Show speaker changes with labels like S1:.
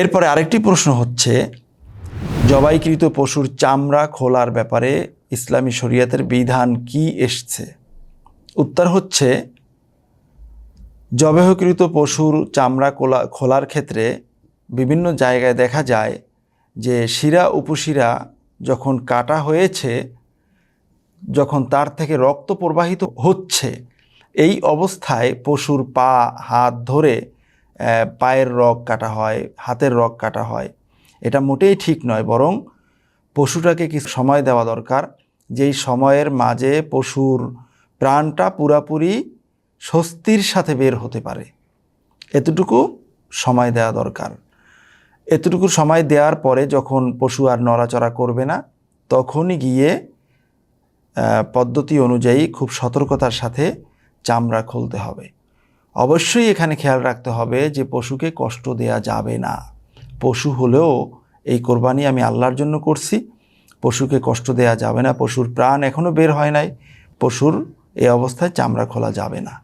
S1: এরপরে আরেকটি প্রশ্ন হচ্ছে, জবাইকৃত পশুর চামড়া খোলার ব্যাপারে ইসলামী শরীয়তের বিধান কি এসছে? উত্তর হচ্ছে জবাহকৃত পশুর চামড়া কোলা খোলার ক্ষেত্রে বিভিন্ন জায়গায় দেখা যায় যে শিরা উপশিরা যখন কাটা হয়েছে, যখন তার থেকে রক্ত প্রবাহিত হচ্ছে, এই অবস্থায় পশুর পা, হাত ধরে পায়ের রগ কাটা হয়, হাতের রগ কাটা হয়। এটা মোটেই ঠিক নয়, বরং পশুটাকে কিছু সময় দেওয়া দরকার, যেই সময়ের মাঝে পশুর প্রাণটা পুরাপুরি স্বস্তির সাথে বের হতে পারে। এতটুকু সময় দেওয়া দরকার। এতটুকু সময় দেওয়ার পরে যখন পশু আর নড়াচড়া করবে না, তখনই গিয়ে পদ্ধতি অনুযায়ী খুব সতর্কতার সাথে চামড়া খুলতে হবে। অবশ্যই এখানে খেয়াল রাখতে হবে যে পশুকে কষ্ট দেয়া যাবে না। পশু হলেও এই কোরবানি আমি আল্লাহর জন্য করছি। পশুকে কষ্ট দেয়া যাবে না, পশুর প্রাণ এখনও বের হয় নাই, পশুর এই অবস্থায় চামড়া খোলা যাবে না।